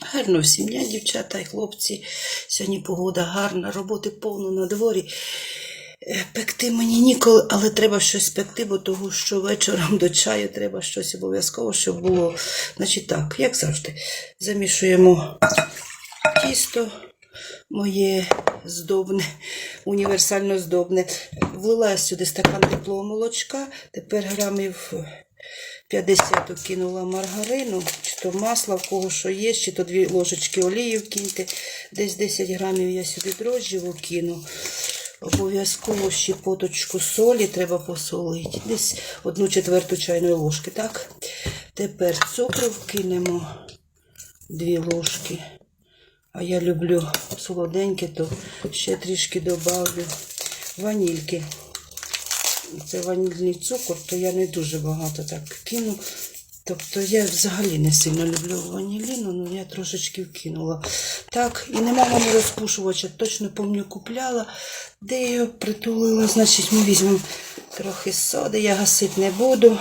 Гарно всім дня, дівчата і хлопці. Сьогодні погода гарна, роботи повно на дворі. Е, Пекти мені ніколи, але треба щось пекти, бо того, що вечором до чаю треба щось обов'язково, щоб було. Значить так, як завжди, замішуємо тісто моє здобне, універсально здобне. Влила сюди стакан теплого молочка, тепер грамів 50 кинула маргарину, чи то масла, в кого що є, чи то дві ложечки олії вкиньте. Десь 10 грамів я сюди дрожжів кину. Обов'язково щепоточку солі треба посолити. Десь одну четверту чайної ложки, так? Тепер цукру вкинемо дві ложки. А я люблю солоденьке, то ще трішки добавлю ванільки. Це ванільний цукор, то я не дуже багато так кину. Тобто я взагалі не сильно люблю ваніліну, але я трошечки вкинула. Так, і нема мене розпушувача, точно помню, купляла, де я його притулила. Значить, ми візьмемо трохи соди, я гасити не буду.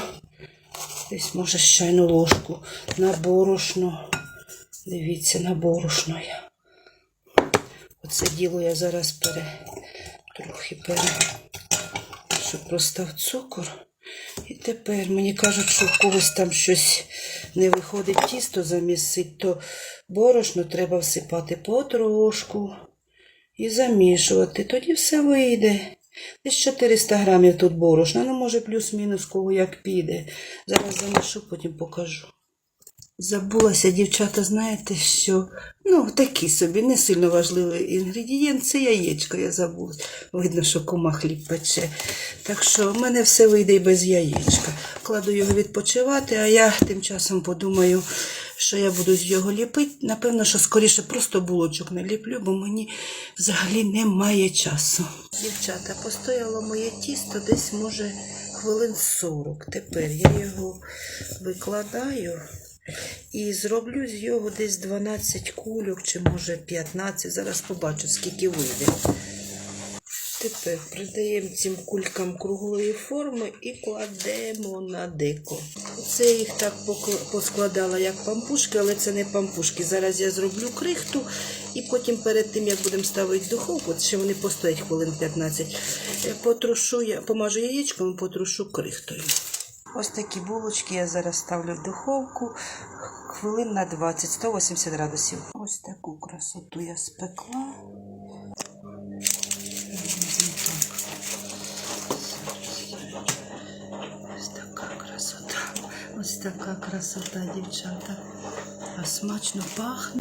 Десь, може, чайну ложку на борошно. Дивіться, на борошно я. Оце діло я зараз пере, трохи пере, щоб розстав цукор. І тепер мені кажуть, що в когось там щось не виходить тісто замісить, то борошно треба всипати потрошку і замішувати. Тоді все вийде. Десь 400 грамів тут борошна, ну може плюс-мінус кого як піде. Зараз замішу, потім покажу. Забулася, дівчата, знаєте, що ну такі собі не сильно важливий інгредієнт це яєчко, я забула. Видно, що кума хліб пече. Так що в мене все вийде і без яєчка. Кладу його відпочивати, а я тим часом подумаю, що я буду з його ліпити. Напевно, що скоріше просто булочок не ліплю, бо мені взагалі немає часу. Дівчата, постояло моє тісто десь, може, хвилин 40. Тепер я його викладаю. І зроблю з його десь 12 кульок, чи може 15. Зараз побачу, скільки вийде. Тепер придаємо цим кулькам круглої форми і кладемо на деко. Це їх так поскладала як пампушки, але це не пампушки. Зараз я зроблю крихту і потім перед тим, як будемо ставити в духовку, ще вони постоять хвилин 15, е, потрушу я, помажу яєчком і потрушу крихтою. Ось такі булочки я зараз ставлю в духовку хвилин на 20, 180 градусів. Ось таку красоту я спекла. Ось така красота. Ось така красота, дівчата. А смачно пахне.